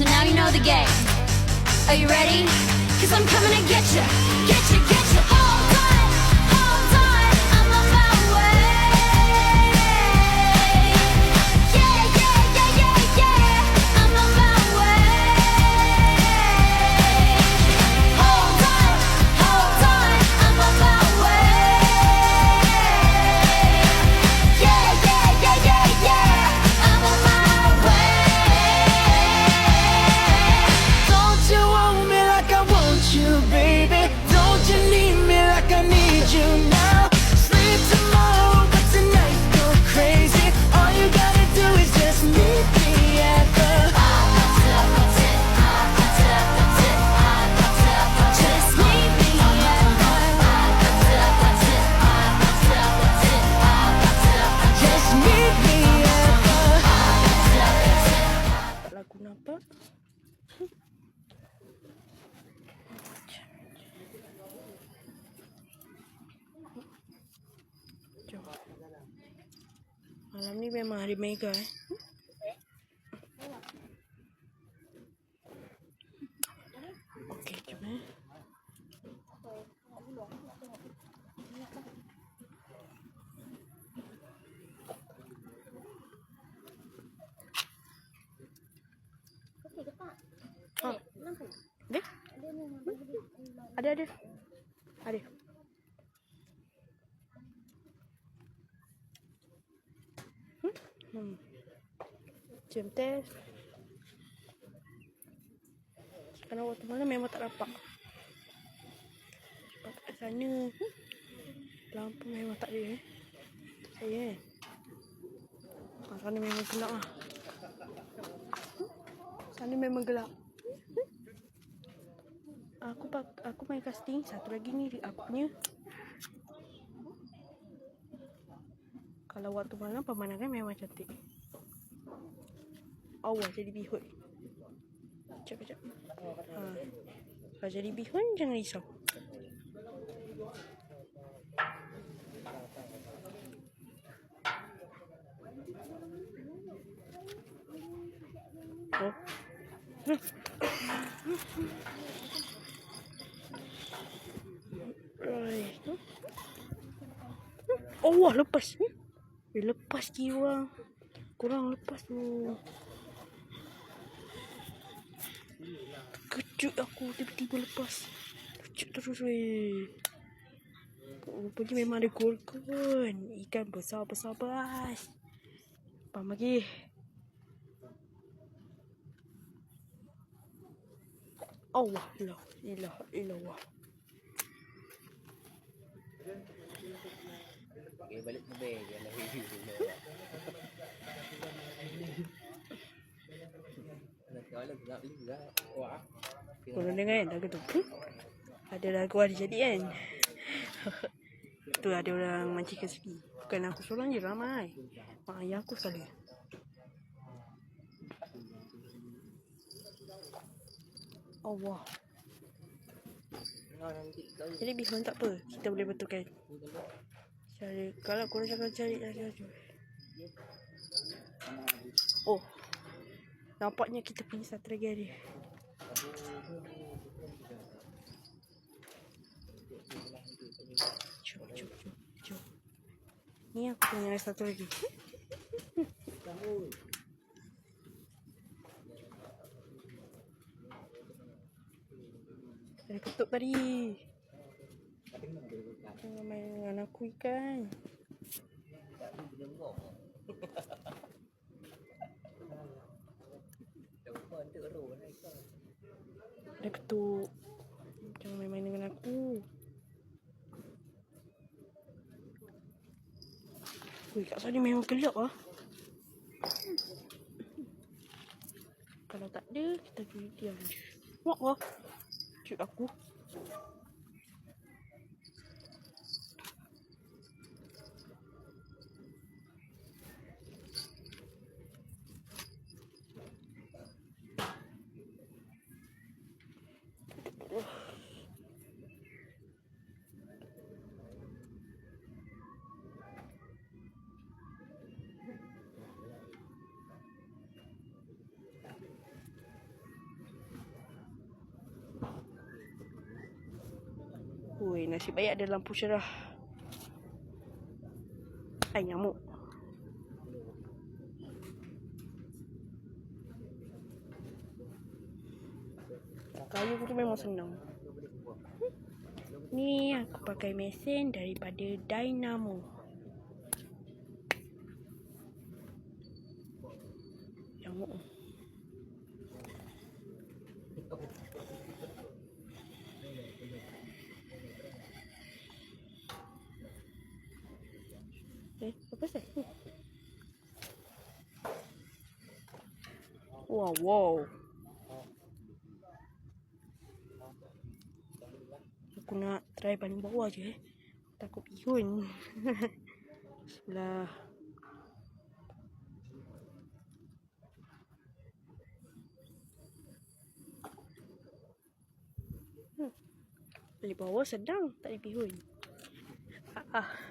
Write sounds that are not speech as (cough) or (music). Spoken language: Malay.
so now you know the game. Are you ready? Cause I'm coming to get you, get you, get you. Lagu nampak Jom. Malam ni memang hari mega eh. Okey, jom eh. Ha. Ada? Ada ada. Ada. Hmm. hmm. Jom test. Sekarang waktu mana memang tak nampak. Sebab kat sana hmm, lampu memang tak ada eh. Saya eh. Ah, sana memang gelap ah. Sana memang gelap. Aku pak aku main casting satu lagi ni aku punya. Kalau waktu malam pemandangan memang cantik. Allah jadi bihun. Sekejap. Ha. Kalau jadi bihun jangan risau. Oh, wah, lepas. Eh, lepas jiwa. Kurang lepas tu. Kejut aku tiba-tiba lepas. Kejut terus weh. Rupanya memang ada gorgon. Ikan besar-besar bas. Pam lagi. Allah ilah ilah ilah. Okay, balik ke review dulu. Nak kalau dengar kan lagu tu? Ada lagu ada jadi kan? tu ada orang mancing segi. Bukan aku seorang je ramai. Mak ayah aku sekali. Allah. Kau Jadi bihun tak apa. Kita boleh betulkan. Cari. Kalau korang jangan cari lagi lagi. Oh. Nampaknya kita punya satu lagi ada. Jom, jom, jom, jom. Ni aku punya satu lagi. (laughs) ketuk tadi. Jangan main dengan aku ikan. Ada ketuk. Jangan main-main dengan aku. Wih, kat sana memang gelap ah. Kalau tak ada, kita pergi diam. Wah, wah. Cuk aku. Nasib baik ada lampu cerah. Ai nyamuk. Kayu tu memang senang. Ni aku pakai mesin daripada Dynamo. Nyamuk. Apa sih? Wow, wow. Aku nak try paling bawah je eh. Takut ihun. Sebelah. (laughs) Hmm. Paling bawah sedang tak ada bihun. Ah, ah.